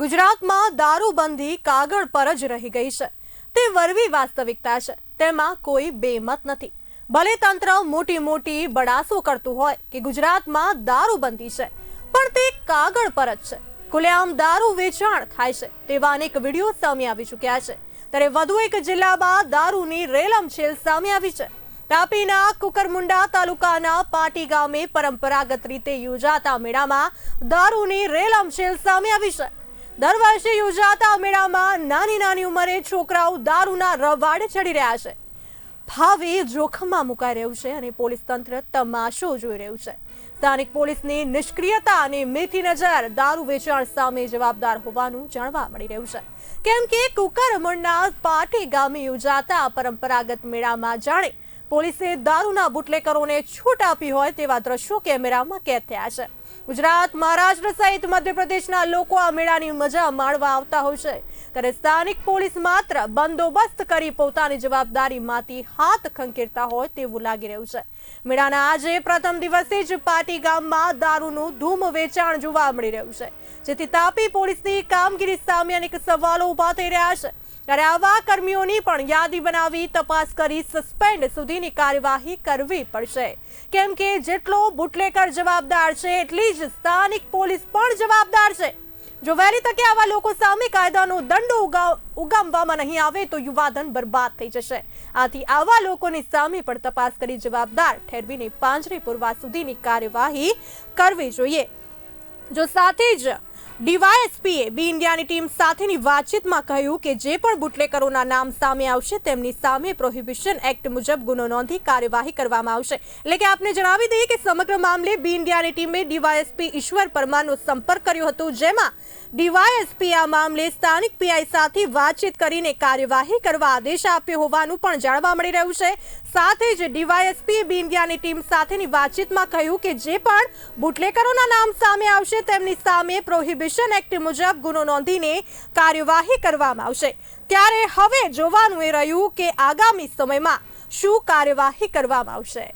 ગુજરાતમાં દારૂબંધી કાગળ પર જ રહી ગઈ છે. તે વરવી વાસ્તવિકતા છે. તેમાં કોઈ બેમત નથી. ભલે તંત્ર મોટી મોટી બડાસો કરતું હોય કે ગુજરાતમાં દારૂબંધી છે, પણ તે કાગળ પર જ છે. ખુલ્લેઆમ દારૂ વેચાણ થાય છે, તેવા અનેક વીડિયો સામે આવી ચૂક્યા છે. ત્યારે વધુ એક જિલ્લામાં દારૂની રેલમછેલ સામે આવી છે. તાપીના કુકરમુંડા તાલુકાના પાટી ગામે પરંપરાગત રીતે યોજાતા મેળામાં દારૂની રેલમછેલ સામે આવી છે. દર વર્ષે યોજાતા મેળામાં નાની નાની ઉંમરે છોકરાઓ દારૂના રવાડે ચડી રહ્યા છે. ભાવે જોખમમાં મુકાઈ રહ્યું છે અને પોલીસ તંત્ર તમાશો જોઈ રહ્યું છે. સ્થાનિક પોલીસની નિષ્ક્રિયતા અને મીઠી નજર દારૂ વેચાણ સામે જવાબદાર હોવાનું જાણવા મળી રહ્યું છે. કેમ કે કુકરમણના પાટી ગામે યોજાતા પરંપરાગત મેળામાં જાણે પોલીસે દારૂના બુટલેકરોને છૂટ આપી હોય તેવા દ્રશ્યો કેમેરામાં કેદ થયા છે. ગુજરાત, મહારાષ્ટ્ર સહિત મધ્યપ્રદેશના લોકો આ મેળાની મજા માણવા આવતા હોય છે. ત્યારે સ્થાનિક પોલીસ માત્ર બંદોબસ્ત કરી પોતાની જવાબદારીમાંથી હાથ ખંખેરતા હોય તેવું લાગી રહ્યું છે. મેળાના આજે પ્રથમ દિવસે જ પાટી ગામમાં દારૂનું ધૂમ વેચાણ જોવા મળી રહ્યું છે. જેથી તાપી પોલીસની કામગીરી સામે અનેક સવાલો ઊભા થઈ રહ્યા છે. ત્યારે આવા કર્મીઓની પણ યાદી બનાવી તપાસ કરી સસ્પેન્ડ સુધીની કાર્યવાહી કરવી પડશે. કેમ કે જેટલો બુટલેકર જવાબદાર છે, એટલી જ સ્થાનિક પોલીસ પણ જવાબદાર છે. જો વહેલી તકે આવા લોકો સામે કાયદાનો દંડ ઉગા- ઉગામવામાં નહીં આવે, તો યુવાધન બરબાદ થઈ જશે. આથી આવા લોકોની સામે પણ તપાસ કરી જવાબદાર ઠેરવીને પાંજરે પૂરવા સુધીની કાર્યવાહી કરવી જોઈએ. જો સાથે જ ડીવાયએસપીએ બી ઇન્ડિયાની ટીમ સાથેની વાતચીતમાં કહ્યું કે જે પણ બુટલેકરોના નામ સામે આવશે, તેમની સામે પ્રોહિબિશન એક્ટ મુજબ ગુનો નોંધી કાર્યવાહી કરવામાં આવશે. એટલે કે આપને જણાવી દઈએ કે સમગ્ર મામલે બી ઇન્ડિયાની ટીમે ડીવાયએસપી ઈશ્વર પરમારનો સંપર્ક કર્યો હતો, જેમાં ડીવાયએસપી આ મામલે સ્થાનિક પીઆઈ સાથે વાતચીત કરીને કાર્યવાહી કરવા આદેશ આપ્યો હોવાનું પણ જાણવા મળી રહ્યું છે. સાથે જ ડીવાયએસપી બી ઇન્ડિયાની ટીમ સાથેની વાતચીતમાં કહ્યું કે જે પણ બુટલેકરોના નામ સામે આવશે, તેમની સામે પ્રોહિબિશન એક્ટ મુજબ ગુનો નોંધીને કાર્યવાહી કરવામાં આવશે. ત્યારે હવે જોવાનું એ રહ્યું કે આગામી સમયમાં શું કાર્યવાહી કરવામાં આવશે.